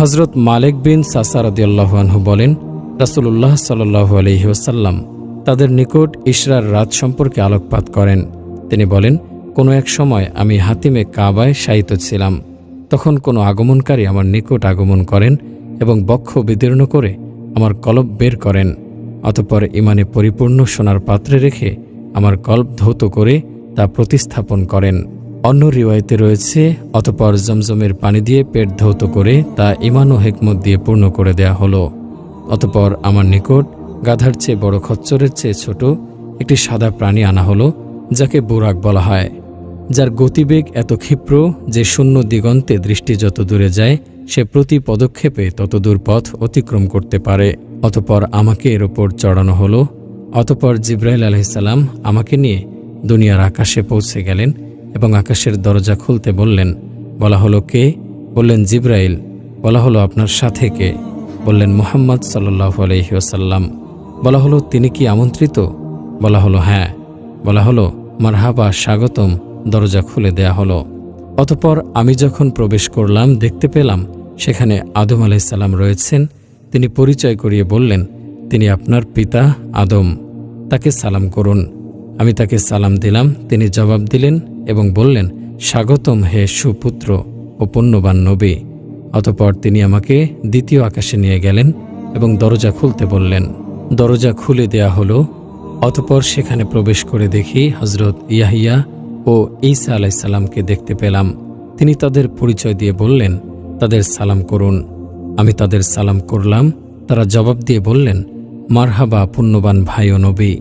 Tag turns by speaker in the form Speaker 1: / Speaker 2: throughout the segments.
Speaker 1: হজরত মালিক বিন সাসারদিয়াল্লাহানহু বলেন রাসুল্লাহ সাল্লাহ আলহিউসাল্লাম তাদের নিকট ইশরার রাত সম্পর্কে আলোকপাত করেন। তিনি বলেন, কোনো এক সময় আমি হাতিমে কাবায় শায়িত ছিলাম। তখন কোনো আগমনকারী আমার নিকট আগমন করেন এবং বক্ষ বিদীর্ণ করে আমার কলব বের করেন। অতপর ইমানে পরিপূর্ণ সোনার পাত্রে রেখে আমার কল্প ধৌত করে তা প্রতিস্থাপন করেন। অন্য রিওয়ায়তে রয়েছে, অতপর জমজমের পানি দিয়ে পেট ধৌত করে তা ইমান ও হেকমত দিয়ে পূর্ণ করে দেয়া হলো। অতপর আমার নিকট গাধার চেয়ে বড় খচ্চরের চেয়ে ছোট একটি সাদা প্রাণী আনা হলো, যাকে বুরাক বলা হয়। যার গতিবেগ এত ক্ষিপ্র যে শূন্য দিগন্তে দৃষ্টি যত দূরে যায়, সে প্রতি পদক্ষেপে তত দূর পথ অতিক্রম করতে পারে। অতপর আমাকে এর ওপর চড়ানো হলো। অতপর জিব্রাইল আলহিসাল্লাম আমাকে নিয়ে দুনিয়ার আকাশে পৌঁছে গেলেন। এবং আকাশের দরজা খুলতে বললেন, বলা হলো কে? বললেন, জিব্রাইল। বলা হলো, আপনার সাথে কে? বললেন, মোহাম্মদ সাল্লাহ আলহিউসাল্লাম বলা হলো, তিনি কি আমন্ত্রিত? বলা হলো হ্যাঁ। বলা হলো, মারহাবা, স্বাগতম, দরজা খুলে দেয়া হলো। অতপর আমি যখন প্রবেশ করলাম, দেখতে পেলাম, সেখানে আদম আলাইসাল্লাম রয়েছেন। তিনি পরিচয় করিয়ে বললেন, তিনি আপনার পিতা আদম। তাকে সালাম করুন। আমি তাকে সালাম দিলাম, তিনি জবাব দিলেন এবং বললেন, স্বাগতম হে সুপুত্র ও পুণ্যবান নবী। অতপর তিনি আমাকে দ্বিতীয় আকাশে নিয়ে গেলেন এবং দরজা খুলতে বললেন, দরজা খুলে দেয়া হলো। অতপর সেখানে প্রবেশ করে দেখি হজরত ইয়াহিয়া ও ঈসা আলাইসাল্লামকে দেখতে পেলাম। তিনি তাদের পরিচয় দিয়ে বললেন, তাদের সালাম করুন। আমি তাদের সালাম করলাম। তারা জবাব দিয়ে বললেন, মারহাবা, পুণ্যবান ভাই ও নবী।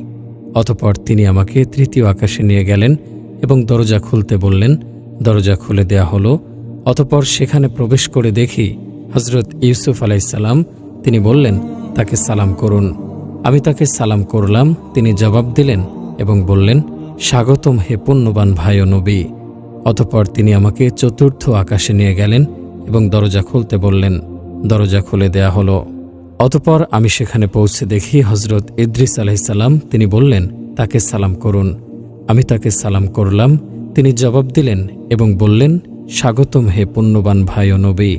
Speaker 1: অতপর তিনি আমাকে তৃতীয় আকাশে নিয়ে গেলেন এবং দরজা খুলতে বললেন, দরজা খুলে দেয়া হলো। অতপর সেখানে প্রবেশ করে দেখি হজরত ইউসুফ আলাইসাল্লাম তিনি বললেন, তাকে সালাম করুন। আমি তাকে সালাম করলাম। তিনি জবাব দিলেন এবং বললেন, স্বাগতম হে পুণ্যবান ভাই নবী। অতপর তিনি আমাকে চতুর্থ আকাশে নিয়ে গেলেন এবং দরজা খুলতে বললেন, দরজা খুলে দেয়া হলো। অতপর আমি সেখানে পৌঁছে দেখি হজরত ইদ্রিস আলাইসাল্লাম তিনি বললেন, তাকে সালাম করুন। আমি তাকে সালাম করলাম। তিনি জবাব দিলেন এবং বললেন, স্বাগতম হে পুণ্যবান ভাই ও নবী।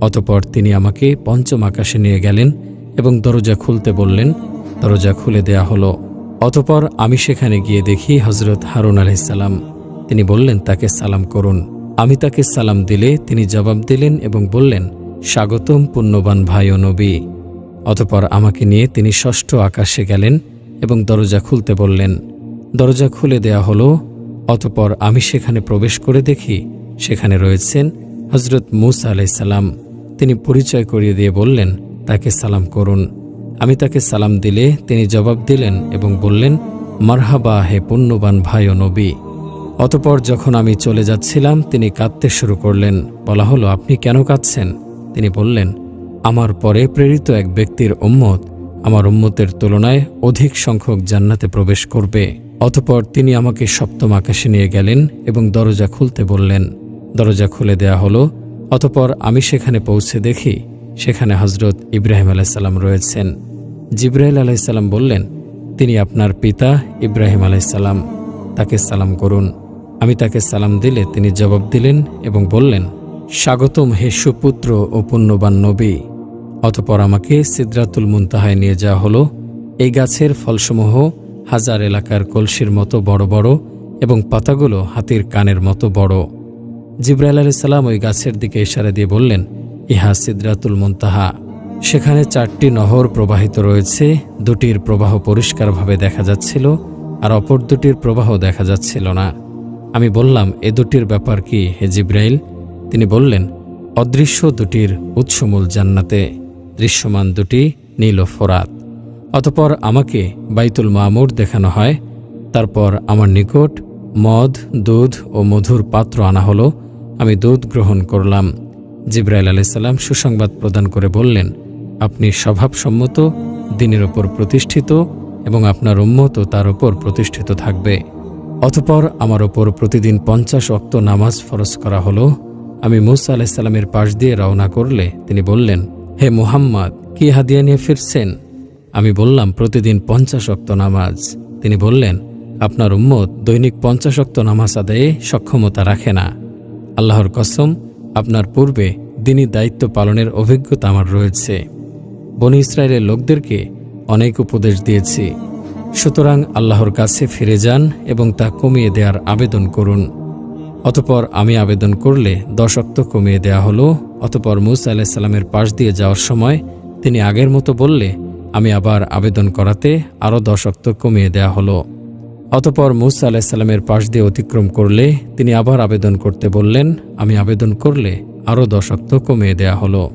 Speaker 1: অতপর তিনি আমাকে পঞ্চম আকাশে নিয়ে গেলেন এবং দরজা খুলতে বললেন, দরজা খুলে দেয়া হলো। অতপর আমি সেখানে গিয়ে দেখি হজরত হারুন আলাইসাল্লাম তিনি বললেন, তাকে সালাম করুন। আমি তাকে সালাম দিলে তিনি জবাব দিলেন এবং বললেন, স্বাগতম পুণ্যবান ভাই ও নবী। অতপর আমাকে নিয়ে তিনি ষষ্ঠ আকাশে গেলেন এবং দরজা খুলতে বললেন দরজা খুলে দেয়া হলো, অতপর আমি সেখানে প্রবেশ করে দেখি সেখানে রয়েছেন হজরত মুসা আলাইসাল্লাম তিনি পরিচয় করিয়ে দিয়ে বললেন, তাকে সালাম করুন। আমি তাকে সালাম দিলে তিনি জবাব দিলেন এবং বললেন, মারহাবা, হে পুণ্যবান ভাই ও নবী। অতপর যখন আমি চলে যাচ্ছিলাম, তিনি কাঁদতে শুরু করলেন। বলা হলো, আপনি কেন কাঁদছেন? তিনি বললেন, আমার পরে প্রেরিত এক ব্যক্তির উম্মত আমার উম্মতের তুলনায় অধিক সংখ্যক জান্নাতে প্রবেশ করবে। অতপর তিনি আমাকে সপ্তম আকাশে নিয়ে গেলেন এবং দরজা খুলতে বললেন, দরজা খুলে দেয়া হলো। অতপর আমি সেখানে পৌঁছে দেখি, সেখানে হজরত ইব্রাহিম আলাইসাল্লাম রয়েছেন। জিব্রাহিল আলাইসাল্লাম বললেন, তিনি আপনার পিতা ইব্রাহিম আলাইসাল্লাম। তাকে সালাম করুন। আমি তাকে সালাম দিলে তিনি জবাব দিলেন এবং বললেন, স্বাগতম হে সুপুত্র ও পুণ্যবান নবী। অতপর আমাকে সিদ্রাতুল মুনতাহায় নিয়ে যাওয়া হলো। এই গাছের ফলসমূহ হাজার এলাকার কলসির মতো বড় বড় এবং পাতাগুলো হাতির কানের মতো বড়। জিব্রাইল আলাইসাল্লাম ওই গাছের দিকে ইশারা দিয়ে বললেন, ইহা সিদ্রাতুল মুনতাহা। সেখানে চারটি নহর প্রবাহিত রয়েছে, দুটির প্রবাহ পরিষ্কারভাবে দেখা যাচ্ছিল আর অপর দুটির প্রবাহ দেখা যাচ্ছিল না। আমি বললাম, এ দুটির ব্যাপার কি, হে জিব্রাইল? তিনি বললেন, অদৃশ্য দুটির উৎসমূল জান্নাতে। দৃশ্যমান দুটি নীল ফোরাত। অতপর আমাকে বাইতুল মামুর দেখানো হয়। তারপর আমার নিকট মদ, দুধ ও মধুর পাত্র আনা হলো। আমি দুধ গ্রহণ করলাম। জিব্রাইল আলাইসাল্লাম সুসংবাদ প্রদান করে বললেন, আপনি স্বভাবসম্মত, দিনের ওপর প্রতিষ্ঠিত এবং আপনার উম্মতও তার ওপর প্রতিষ্ঠিত থাকবে। অতপর আমার ওপর প্রতিদিন পঞ্চাশ অক্ত নামাজ ফরজ করা হলো। আমি মুসা আলাইসাল্লামের পাশ দিয়ে রওনা করলে তিনি বললেন হে মুহাম্মদ, কি হাদিয়া নিয়ে ফিরছেন? আমি বললাম, প্রতিদিন পঞ্চাশ অক্ত নামাজ। তিনি বললেন, আপনার উম্মত দৈনিক পঞ্চাশ অক্ত নামাজ আদায়ে সক্ষমতা রাখে না। আল্লাহর কসম, আপনার পূর্বে দিনই দায়িত্ব পালনের অভিজ্ঞতা আমার রয়েছে। বনি ইসরায়েলের লোকদেরকে অনেক উপদেশ দিয়েছি। সুতরাং আল্লাহর কাছে ফিরে যান এবং তা কমিয়ে দেওয়ার আবেদন করুন। অতপর আমি আবেদন করলে দশ অক্ত কমিয়ে দেয়া হলো। অতপর মুসা আলাহিসাল্লামের পাশ দিয়ে যাওয়ার সময় তিনি আগের মতো বললে, আমি আবার আবেদন করাতে আরও দশ অক্ত কমিয়ে দেয়া হলো। অতপর মুসা আলাহিসাল্লামের পাশ দিয়ে অতিক্রম করলে তিনি আবার আবেদন করতে বললেন, আমি আবেদন করলে আরও দশ অক্ত কমিয়ে দেয়া হলো।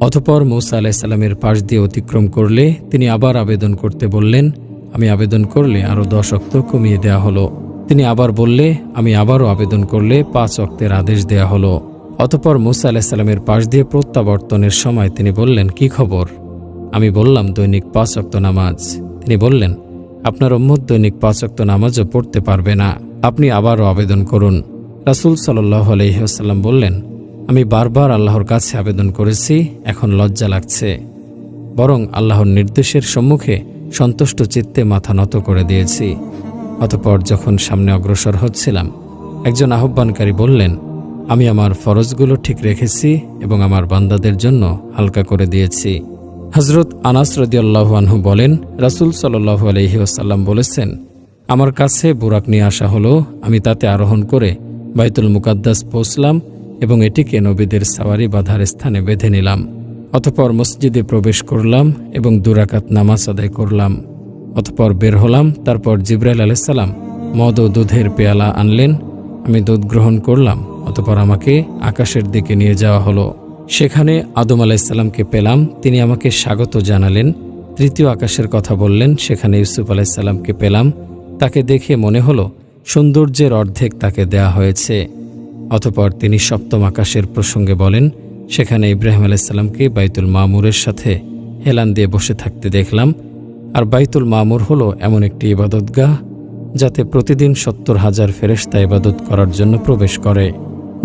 Speaker 1: অতপর মৌসা আলাহিসাল্লামের পাশ দিয়ে অতিক্রম করলে তিনি আবার আবেদন করতে বললেন, আমি আবেদন করলে আরও দশ অক্ত কমিয়ে দেয়া হলো। তিনি আবার বললে, আমি আবারও আবেদন করলে পাঁচ অক্তের আদেশ দেয়া হলো। অতপর মুসা আলাহিসাল্লামের পাশ দিয়ে প্রত্যাবর্তনের সময় তিনি বললেন, কি খবর? আমি বললাম, দৈনিক পাঁচ অক্ত নামাজ। তিনি বললেন, আপনার উম্মত দৈনিক পাঁচ অক্ত নামাজও পড়তে পারবে না। আপনি আবারও আবেদন করুন। রাসুল সাল্লাহ আলহিহাসাল্লাম বললেন, আমি বারবার আল্লাহর কাছে আবেদন করেছি, এখন লজ্জা লাগছে। বরং আল্লাহর নির্দেশের সম্মুখে সন্তুষ্ট চিত্তে মাথা নত করে দিয়েছি। অতপর যখন সামনে অগ্রসর হচ্ছিলাম, একজন আহ্বানকারী বললেন, আমি আমার ফরজগুলো ঠিক রেখেছি এবং আমার বান্দাদের জন্য হালকা করে দিয়েছি। হজরত আনাস রদিয়াল্লাহু বলেন, রাসুল সাল্লাহু আলহি আসাল্লাম বলেছেন, আমার কাছে বুরাক নিয়ে আসা হলো, আমি তাতে আরোহণ করে বাইতুল মুকাদ্দাস পৌঁছলাম এবং এটিকে নবীদের সাওয়ারি বাধার স্থানে বেঁধে নিলাম। অতপর মসজিদে প্রবেশ করলাম এবং দুরাকাত নামাজ আদায় করলাম। অতপর বের হলাম, তারপর জিব্রাইল আলাইসাল্লাম মদ ও দুধের পেয়ালা আনলেন। আমি দুধ গ্রহণ করলাম, অতপর আমাকে আকাশের দিকে নিয়ে যাওয়া হলো। সেখানে আদম আলাইসাল্লামকে পেলাম, তিনি আমাকে স্বাগত জানালেন, তৃতীয় আকাশের কথা বললেন, সেখানে ইউসুফ আলাইসাল্লামকে পেলাম। তাকে দেখে মনে হলো, সৌন্দর্যের অর্ধেক তাকে দেয়া হয়েছে। অতপর তিনি সপ্তম আকাশের প্রসঙ্গে বলেন, সেখানে ইব্রাহিম আলাইসাল্লামকে বাইতুল মামুরের সাথে হেলান দিয়ে বসে থাকতে দেখলাম। আর বাইতুল মামুর হলো এমন একটি ইবাদতগাহ, যাতে প্রতিদিন সত্তর হাজার ফেরেস্তা ইবাদত করার জন্য প্রবেশ করে।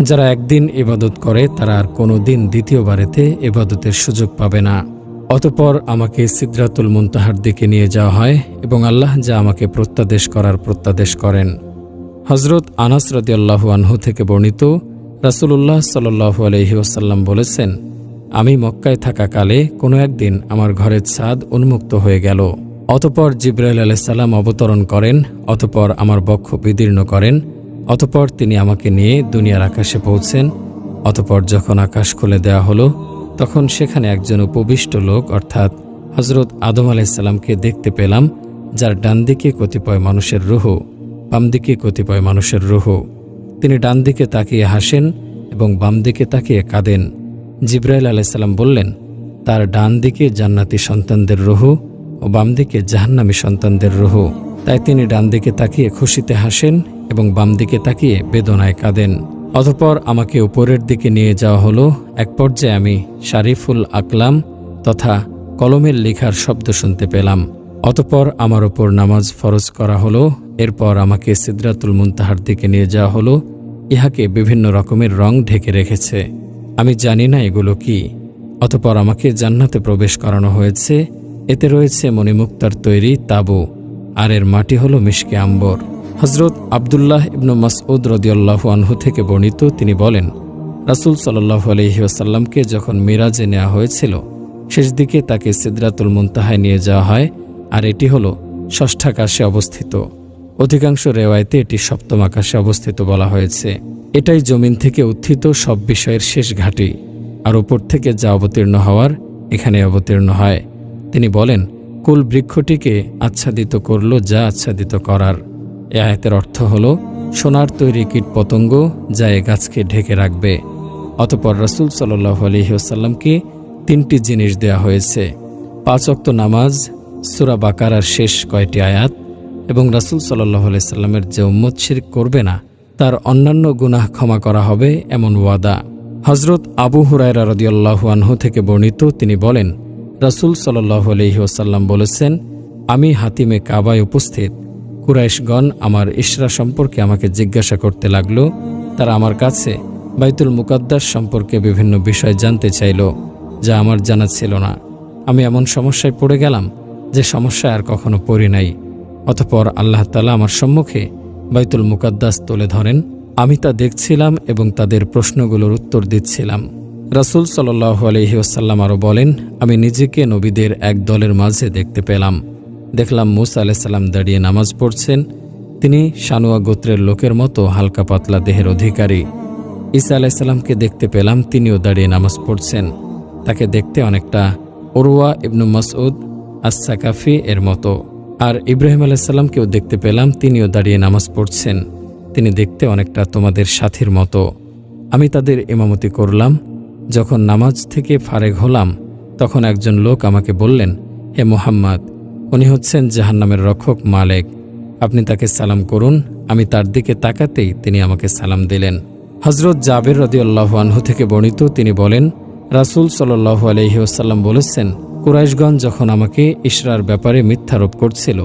Speaker 1: যারা একদিন ইবাদত করে, তারা আর কোনো দিন দ্বিতীয়বারেতে ইবাদতের সুযোগ পাবে না। অতপর আমাকে সিদ্রাতুল মুনতাহার দিকে নিয়ে যাওয়া হয় এবং আল্লাহ যা আমাকে প্রত্যাদেশ করার প্রত্যাদেশ করেন। হজরত আনাস রদিয়াল্লাহু আনহু থেকে বর্ণিত রাসুলুল্লাহ সাল্লু আলহি ওসাল্লাম বলেছেন আমি মক্কায় থাকাকালে কোনো একদিন আমার ঘরের ছাদ উন্মুক্ত হয়ে গেল। অতপর জিব্রাইল আলাইসাল্লাম অবতরণ করেন, অতপর আমার বক্ষ বিদীর্ণ করেন, অতপর তিনি আমাকে নিয়ে দুনিয়ার আকাশে পৌঁছেন। অতপর যখন আকাশ খুলে দেওয়া হলো, তখন সেখানে একজন উপবিষ্ট লোক, অর্থাৎ হজরত আদম আলাইসাল্লামকে দেখতে পেলাম, যার ডান দিকে কতিপয় মানুষের রুহ, বাম দিকে কতিপয় মানুষের রুহ। তিনি ডান দিকে তাকিয়ে হাসেন এবং বাম দিকে তাকিয়ে কাঁদেন। জিব্রাইল আলাইসাল্লাম বললেন, তার ডান দিকে জান্নাতি সন্তানদের রুহু ও বাম দিকে জাহান্নামী সন্তানদের রুহু। তাই তিনি ডান দিকে তাকিয়ে খুশিতে হাসেন এবং বাম দিকে তাকিয়ে বেদনায় কাঁদেন। অতপর আমাকে উপরের দিকে নিয়ে যাওয়া হলো। এক পর্যায়ে আমি শারিফুল আকলাম তথা কলমের লেখার শব্দ শুনতে পেলাম। অতপর আমার ওপর নামাজ ফরজ করা হলো। এরপর আমাকে সিদ্রাতুল মুনতাহার দিকে নিয়ে যাওয়া হলো। ইহাকে বিভিন্ন রকমের রং ঢেকে রেখেছে। আমি জানি না এগুলো কি, অতপর আমাকে জান্নাতে প্রবেশ করানো হয়েছে। এতে রয়েছে মণিমুক্তার তৈরি তাবু, আর এর মাটি হলো মিশকে আম্বর। হজরত আবদুল্লাহ ইবনু মাসউদ রদিয়াল্লাহু আনহু থেকে বর্ণিত, তিনি বলেন, রাসুল সাল্লাহ আলহিহাসাল্লামকে যখন মিরাজে নেওয়া হয়েছিল শেষ দিকে তাকে সিদ্রাতুল মুনতাহায় নিয়ে যাওয়া হয়, আর এটি হল ষষ্ঠাকাশে অবস্থিত। অধিকাংশ রেওয়ায়তে এটি সপ্তম আকাশে অবস্থিত বলা হয়েছে। এটাই জমিন থেকে উত্থিত সব বিষয়ের শেষ ঘাঁটি। আর উপর থেকে যা অবতীর্ণ হওয়ার এখানে অবতীর্ণ হয়। তিনি বলেন, কুল বৃক্ষটিকে আচ্ছাদিত করল যা আচ্ছাদিত করার। এ আয়তের অর্থ হল, সোনার তৈরি কীট পতঙ্গ যা এ গাছকে ঢেকে রাখবে। অতপর রসুল সাল্লাহ আলহিহাসাল্লামকে তিনটি জিনিস দেয়া হয়েছে। পাঁচ অক্ত নামাজ, সুরা বাকারার শেষ কয়টি আয়াত এবং রাসুল সাল্লাহ সাল্লামের যে উম্মত শিরিক করবে না, তার অন্যান্য গুনাহ ক্ষমা করা হবে এমন ওয়াদা। হজরত আবু হুরায়রা রদিয়াল্লাহু থেকে বর্ণিত তিনি বলেন, রাসুল সাল্লাহ আলহি বলেছেন, আমি হাতিমে কাবায় উপস্থিত। কুরাইশগণ আমার ইশরা সম্পর্কে আমাকে জিজ্ঞাসা করতে লাগল। তারা আমার কাছে বাইতুল মুকাদ্দাস সম্পর্কে বিভিন্ন বিষয় জানতে চাইল, যা আমার জানা ছিল না। আমি এমন সমস্যায় পড়ে গেলাম যে সমস্যায় আর কখনো পড়ি নাই। অতপর আল্লাহ তালা আমার সম্মুখে বাইতুল মুকাদ্দাস তুলে ধরেন, আমি তা দেখছিলাম এবং তাদের প্রশ্নগুলোর উত্তর দিচ্ছিলাম। রাসুল সাল্লাহ আলহি ওসাল্লাম আরও বলেন, আমি নিজেকে নবীদের এক দলের মাঝে দেখতে পেলাম। দেখলাম মুসা আলাইসাল্লাম দাঁড়িয়ে নামাজ পড়ছেন, তিনি সানুয়া গোত্রের লোকের মতো হালকা পাতলা দেহের অধিকারী। ঈসা আলাইসাল্লামকে দেখতে পেলাম, তিনিও দাঁড়িয়ে নামাজ পড়ছেন। তাকে দেখতে অনেকটা ওরওয়া ইবনু মাসউদ আসাকাফি এর মতো। আর ইব্রাহিম আলাইসাল্লামকেও দেখতে পেলাম, তিনিও দাঁড়িয়ে নামাজ পড়ছেন। তিনি দেখতে অনেকটা তোমাদের সাথীর মতো। আমি তাদের ইমামতি করলাম। যখন নামাজ থেকে ফারেক হলাম, তখন একজন লোক আমাকে বললেন, হে মোহাম্মদ, উনি হচ্ছেন জাহান্নামের রক্ষক মালেক। আপনি তাকে সালাম করুন, আমি তার দিকে তাকাতেই তিনি আমাকে সালাম দিলেন। হজরত জাবের রদিউল্লাহ আনহু থেকে বর্ণিত তিনি বলেন, রাসুল সাল্লাহ আলহি ওসাল্লাম বলেছেন কুরাইশগঞ্জ যখন আমাকে ইশরার ব্যাপারে মিথ্যারোপ করছিল,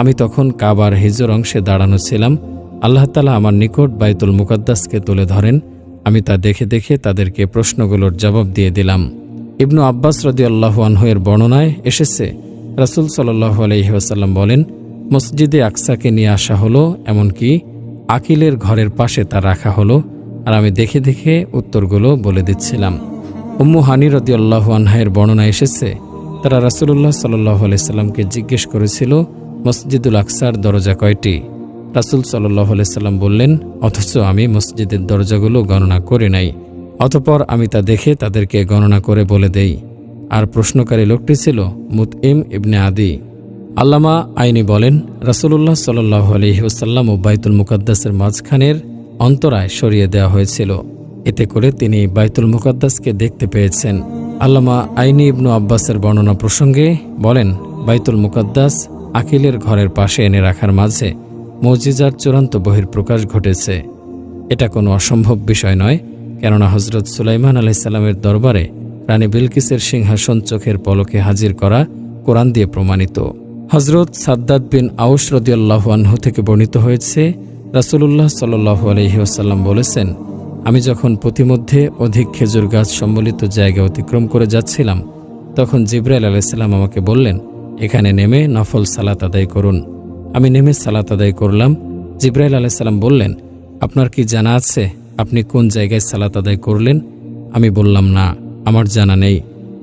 Speaker 1: আমি তখন কাবার হিজর অংশে দাঁড়ানো ছিলাম। আল্লাহ তালা আমার নিকট বাইতুল মুকদ্দাসকে তুলে ধরেন। আমি তা দেখে দেখে তাদেরকে প্রশ্নগুলোর জবাব দিয়ে দিলাম। ইবনু আব্বাস রদি আল্লাহ আনহুয়ের বর্ণনায় এসেছে, রাসুল সাল্লাহ আলহি ওসাল্লাম বলেন, মসজিদে আকসাকে নিয়ে আসা হলো, এমনকি আকিলের ঘরের পাশে তা রাখা হলো। আর আমি দেখে দেখে উত্তরগুলো বলে দিচ্ছিলাম। উম্মু হানি রদি আল্লাহ আনহায়ের বর্ণনা এসেছে তারা রাসুলুল্লাহ সাল্লাহ আলাইসাল্লামকে জিজ্ঞেস করেছিল, মসজিদুল আকসার দরজা কয়টি? রাসুল সাল্লাহ আলাইসাল্লাম বললেন, অথচ আমি মসজিদের দরজাগুলো গণনা করে নাই, অতপর আমি তা দেখে তাদেরকে গণনা করে বলে দেই। আর প্রশ্নকারী লোকটি ছিল মুত মুতইম ইবনে আদি। আল্লামা আইনি বলেন, রাসুলুল্লাহ সাল্লাহ আলহিউসাল্লাম ও বাইতুল মুকাদ্দাসের মাঝখানের অন্তরায় সরিয়ে দেওয়া হয়েছিল। এতে করে তিনি বাইতুল মুকাদ্দাসকে দেখতে পেয়েছেন। আল্লামা আইনি ইবনু আব্বাসের বর্ণনা প্রসঙ্গে বলেন, বাইতুল মুকাদ্দাস আকিলের ঘরের পাশে এনে রাখার মাঝে মজিজার চূড়ান্ত বহির্প্রকাশ ঘটেছে। এটা কোনো অসম্ভব বিষয় নয়, কেননা হজরত সুলাইমান আলাইসাল্লামের দরবারে রানী বিলকিসের সিংহাসন চোখের পলকে হাজির করা কোরআন দিয়ে প্রমাণিত। হজরত সাদ্দাদ বিন আউস রদিয়াল্লাহু আনহু থেকে বর্ণিত হয়েছে, রাসুলুল্লাহ সাল্লু আলহিহাসাল্লাম বলেছেন আমি যখন প্রতিমধ্যে অধিক খেজুর গাছ সম্বলিত জায়গা অতিক্রম করে যাচ্ছিলাম, তখন জিব্রাইল আলাইসাল্লাম আমাকে বললেন, এখানে নেমে নফল সালাত আদায় করুন। আমি নেমে সালাত আদায় করলাম। জিব্রাইল আলাইসাল্লাম বললেন, আপনার কি জানা আছে আপনি কোন জায়গায় সালাত আদায় করলেন? আমি বললাম, না, আমার জানা নেই।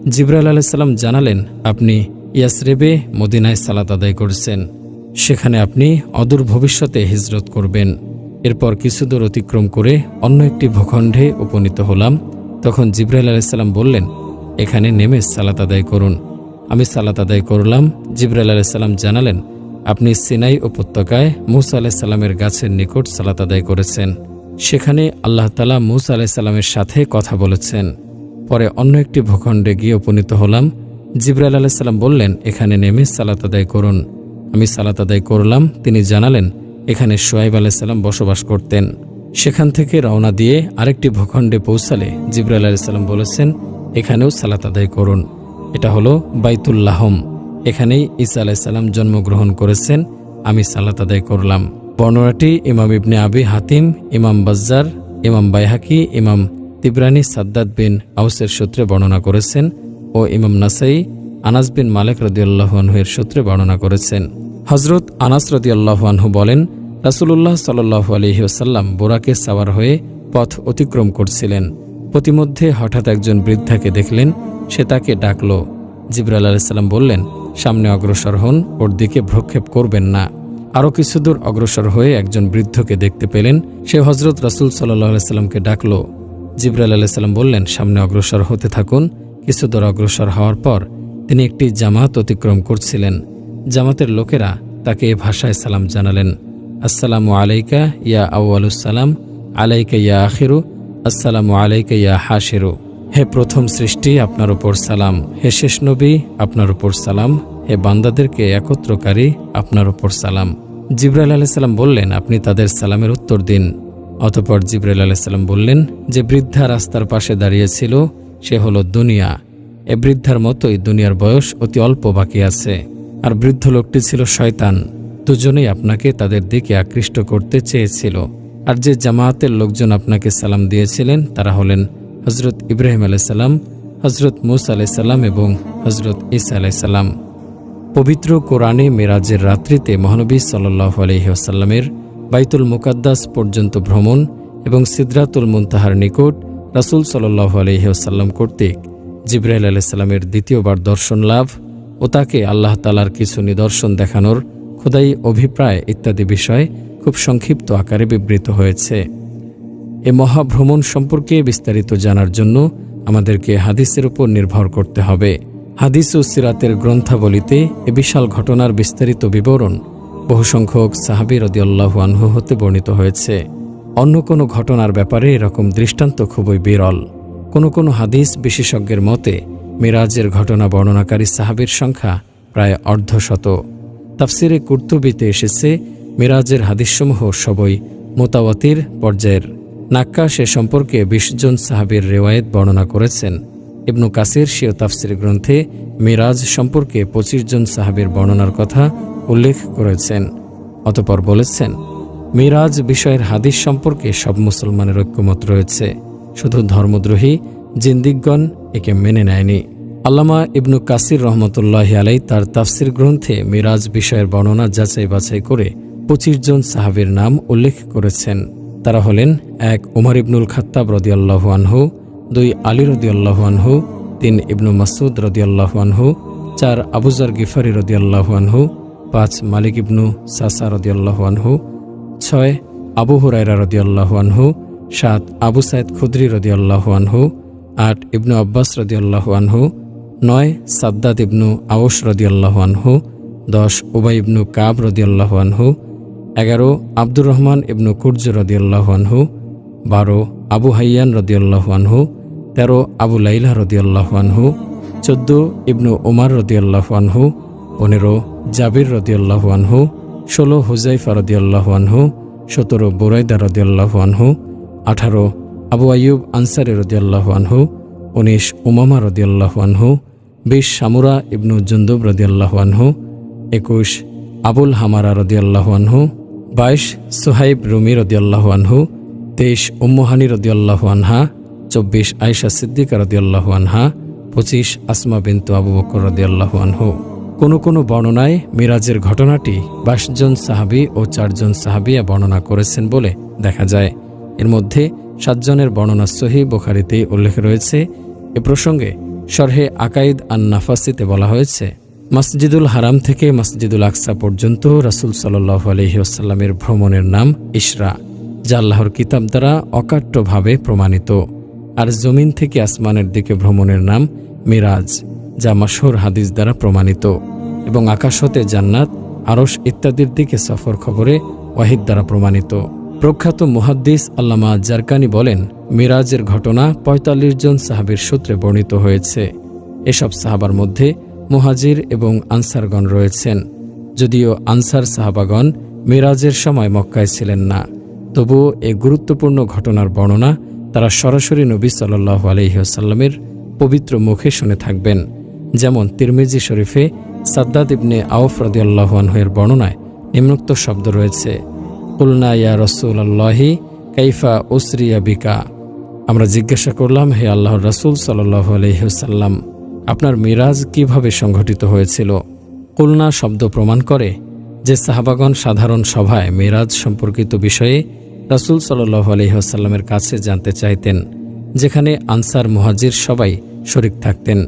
Speaker 1: জিব্রাইল আলাইসাল্লাম জানালেন, আপনি ইয়াসরেবে মদিনায় সালাত আদায় করছেন। সেখানে আপনি অদূর ভবিষ্যতে হিজরত করবেন। এরপর কিছুদূর অতিক্রম করে অন্য একটি ভূখণ্ডে উপনীত হলাম। তখন জিব্রাইল আলাইসাল্লাম বললেন, এখানে নেমে সালাত আদায় করুন। আমি সালাত আদায় করলাম। জিব্রাইল আলাইসাল্লাম জানালেন, আপনি সিনাই উপত্যকায় মুসা আলাইসাল্লামের গাছের নিকট সালাত আদায় করেছেন। সেখানে আল্লাহ তালা মুসা আলাইসাল্লামের সাথে কথা বলেছেন। পরে অন্য একটি ভূখণ্ডে গিয়ে উপনীত হলাম। জিব্রাইল আলাইসাল্লাম বললেন, এখানে নেমে সালাত আদায় করুন। আমি সালাত আদায় করলাম। তিনি জানালেন এখানে সোয়াইব আলাইসাল্লাম বসবাস করতেন। সেখান থেকে রওনা দিয়ে আরেকটি ভূখণ্ডে পৌঁছালে জিব্রাইল আলাইসাল্লাম বলেছেন, এখানেও সালাত আদায় করুন। এটা হলো বাইতুল্লাহম এখানেই ঈসা আলাইসাল্লাম জন্মগ্রহণ করেছেন, আমি সালাত আদায় করলাম। বর্ণনাটি ইমাম ইবনে আবি হাতিম, ইমাম বাজ্জার, ইমাম বাইহাকি, ইমাম তিবরানি সাদ্দাদ বিন আউসের সূত্রে বর্ণনা করেছেন ও ইমাম নাসাই, আনাস বিন মালেক রদিয়াল্লাহুয়ানহুয়ের সূত্রে বর্ণনা করেছেন। হজরত আনাস রদিয়াল্লাহুয়ানহু বলেন, রাসুলুল্লাহ সাল্লু আলহি ওসাল্লাম বোরাকে সাওয়ার হয়ে পথ অতিক্রম করছিলেন। প্রতিমধ্যে হঠাৎ একজন বৃদ্ধাকে দেখলেন, সে তাকে ডাকল। জিব্রাল আলাইসাল্লাম বললেন, সামনে অগ্রসর হন, ওর দিকে ভ্রক্ষেপ করবেন না। আরও কিছুদূর অগ্রসর হয়ে একজন বৃদ্ধকে দেখতে পেলেন, সে হজরত রাসুল সাল্লাহ আলাইসাল্লামকে ডাকল। জিব্রাল আলাইসাল্লাম বললেন, সামনে অগ্রসর হতে থাকুন। কিছুদূর অগ্রসর হওয়ার পর তিনি একটি জামাত অতিক্রম করছিলেন। জামাতের লোকেরা তাকে এ ভাষায় সালাম জানালেন, আসসালামু আলাইকা ইয়া আউআলুসালাম আলাইকা ইয়া আখিরু, আসসালামু আলাইকা ইয়া হাসিরু হে প্রথম সৃষ্টি, আপনার উপর সালাম। হে শেষ নবী, আপনার উপর সালাম। হে বান্দাদেরকে একত্রকারী, আপনার উপর সালাম। জিব্রাইল আলাইসাল্লাম বললেন, আপনি তাদের সালামের উত্তর দিন। অতপর জিব্রাইল আলাইসাল্লাম বললেন, যে বৃদ্ধা রাস্তার পাশে দাঁড়িয়েছিল, সে হলো দুনিয়া। এ বৃদ্ধার মতোই দুনিয়ার বয়স অতি অল্প বাকি আছে। আর বৃদ্ধ লোকটি ছিল শয়তান। দুজনেই আপনাকে তাদের দিকে আকৃষ্ট করতে চেয়েছিল। আর যে জামায়াতের লোকজন আপনাকে সালাম দিয়েছিলেন, তারা হলেন হজরত ইব্রাহিম আলাইসাল্লাম হজরত মুসা আলাইসাল্লাম এবং হজরত ইসা আলাইসাল্লাম পবিত্র কোরআনে মেরাজের রাত্রিতে মহানবী সাল্লাহ আলহিহাসাল্লামের বাইতুল মুকাদ্দাস পর্যন্ত ভ্রমণ এবং সিদ্রাতুল মুনতাহার নিকট রাসুল সাল্লাহ আলহিহাসাল্লাম কর্তৃক জিব্রাইল আলাইসাল্লামের দ্বিতীয়বার দর্শন লাভ ও তাকে আল্লাহ তালার কিছু নিদর্শন দেখানোর খোদাই অভিপ্রায় ইত্যাদি বিষয় খুব সংক্ষিপ্ত আকারে বিবৃত হয়েছে। এ মহাভ্রমণ সম্পর্কে বিস্তারিত জানার জন্য আমাদেরকে হাদিসের উপর নির্ভর করতে হবে। হাদিস ও সিরাতের গ্রন্থাবলিতে এ বিশাল ঘটনার বিস্তারিত বিবরণ বহু সংখ্যক সাহাবি রদিয়াল্লাহু আনহু হতে বর্ণিত হয়েছে। অন্য কোনো ঘটনার ব্যাপারে এরকম দৃষ্টান্ত খুবই বিরল। কোনো কোনো হাদিস বিশেষজ্ঞের মতে মিরাজের ঘটনা বর্ণনাকারী সাহাবির সংখ্যা প্রায় অর্ধশত। তাফসিরে কুর্তুবিতে এসেছে, মিরাজের হাদিসসমূহ সবই মোতাওয়াতির পর্যায়ের। নাক্কা সে সম্পর্কে বিশ জন সাহাবির রেওয়ায়েত বর্ণনা করেছেন। ইবনু কাসির শিও তাফসির গ্রন্থে মিরাজ সম্পর্কে পঁচিশ জন সাহাবির বর্ণনার কথা উল্লেখ করেছেন। অতপর বলেছেন, মিরাজ বিষয়ের হাদিস সম্পর্কে সব মুসলমানের ঐক্যমত রয়েছে। শুধু ধর্মদ্রোহী জিন্দিকগণ একে মেনে নেয়নি। আল্লামা ইবনু কাসির রহমতুল্লাহ আলাই তার তাফসির গ্রন্থে মিরাজ বিষয়ের বর্ণনা যাচাই বাছাই করে পঁচিশ জন সাহাবির নাম উল্লেখ করেছেন। তারা হলেন এক উমর ইবনুল খাত্তাব রদিয়াল্লাহ আনহু, দুই আলী রদিয়াল্লাহ আনহু, তিন ইবনু মাসুদ রদিয়াল্লাহ আনহু, চার আবুজার গিফারি রদিয়াল্লাহ আনহু, পাঁচ মালিক ইবনু সাসা রদিয়াল্লাহ আনহু, ছয় আবু হুরাইরা রদিয়াল্লাহ আনহু, সাত আবু সাইদ খুদ্রি রদিয়াল্লাহ আনহু আট ইবনু আব্বাস রদিয়াল্লাহ আনহু নয় সাদ্দাদ ইবনু আউস রদিয়াল্লাহ আনহু দশ উবাই ইবনু কাব রদিয়াল্লাহ আনহু এগারো আব্দুর রহমান ইবনু কুর্জ রদিয়াল্লাহ আনহু বারো আবু হাইয়ান রদিয়াল্লাহ আনহু তেরো আবু লাইলা রদিয়াল্লাহ আনহু চোদ্দ ইবনু ওমার রদিয়াল্লাহ আনহু পনেরো জাবির রদিয়াল্লাহ আনহু ষোলো হুজাইফা রদিয়াল্লাহ আনহু সতেরো বোরাইদা রদিয়াল্লাহ আনহু আঠারো আবু আয়ুব আনসারি রদিয়াল্লাহ আনহু, উনিশ উমামা রদিয়াল্লাহ আনহু, বিশ সামুরা ইবনু জুন্দুব রদিয়াল্লাহ আনহু, একুশ আবুল হামারা রদিয়াল্লাহ আনহু, বাইশ সোহাইব রুমি রদিয়াল্লাহ আনহু, তেইশ উম্মহানি রদিয়াল্লাহ আনহা, চব্বিশ আয়সা সিদ্দিকা রদিয়াল্লাহ আনহা, পঁচিশ আসমা বিন্তু আবু বকর রদিয়াল্লাহ আনহু। কোনো কোনো বর্ণনায় মিরাজের ঘটনাটি বাইশ জন সাহাবি ও চারজন সাহাবিয়া বর্ণনা করেছেন বলে দেখা যায়। এর মধ্যে সাতজনের বর্ণনা সহি বোখারিতেই উল্লেখ রয়েছে। এ প্রসঙ্গে শরহে আকাইদ আন নাফাসিতে বলা হয়েছে, মসজিদুল হারাম থেকে মসজিদুল আকসা পর্যন্ত রাসুল সাল্লাহ আলহিউসাল্লামের ভ্রমণের নাম ইশরা, যা আল্লাহর কিতাব দ্বারা অকাট্যভাবে প্রমাণিত। আর জমিন থেকে আসমানের দিকে ভ্রমণের নাম মিরাজ, যা মাসহুর হাদিস দ্বারা প্রমাণিত। এবং আকাশ হতে জান্নাত আরস ইত্যাদির দিকে সফর খবরে ওয়াহিদ দ্বারা প্রমাণিত। প্রখ্যাত মুহাদ্দিস আল্লামা জারকানি বলেন, মিরাজের ঘটনা ৪৫ জন সাহাবির সূত্রে বর্ণিত হয়েছে। এসব সাহাবার মধ্যে মুহাজির এবং আনসারগণ রয়েছেন। যদিও আনসার সাহাবাগণ মিরাজের সময় মক্কায় ছিলেন না, তবুও এ গুরুত্বপূর্ণ ঘটনার বর্ণনা তারা সরাসরি নবী সাল্লাহ আলহিহাসাল্লামের পবিত্র মুখে শুনে থাকবেন। যেমন তিরমিজি শরীফে সাদ্দাদ ইবনে আউফ রদিয়াল্লাহনহের বর্ণনায় নিম্নোক্ত শব্দ রয়েছে কুলনা ইয়া রসুল আল্লাহি কাইফা উসরিয়া বিকা? আমরা জিজ্ঞাসা করলাম, হে আল্লাহর রসুল সাল্লাহ আলহিহসাল্লাম আপনার মিরাজ কীভাবে সংঘটিত হয়েছিল? কুলনা শব্দ প্রমাণ করে যে সাহাবাগণ সাধারণ সভায় মিরাজ সম্পর্কিত বিষয়ে রাসুল সাল্লাহ আলহিহাসাল্লামের কাছে জানতে চাইতেন, যেখানে আনসার মুহাজির সবাই শরিক থাকতেন।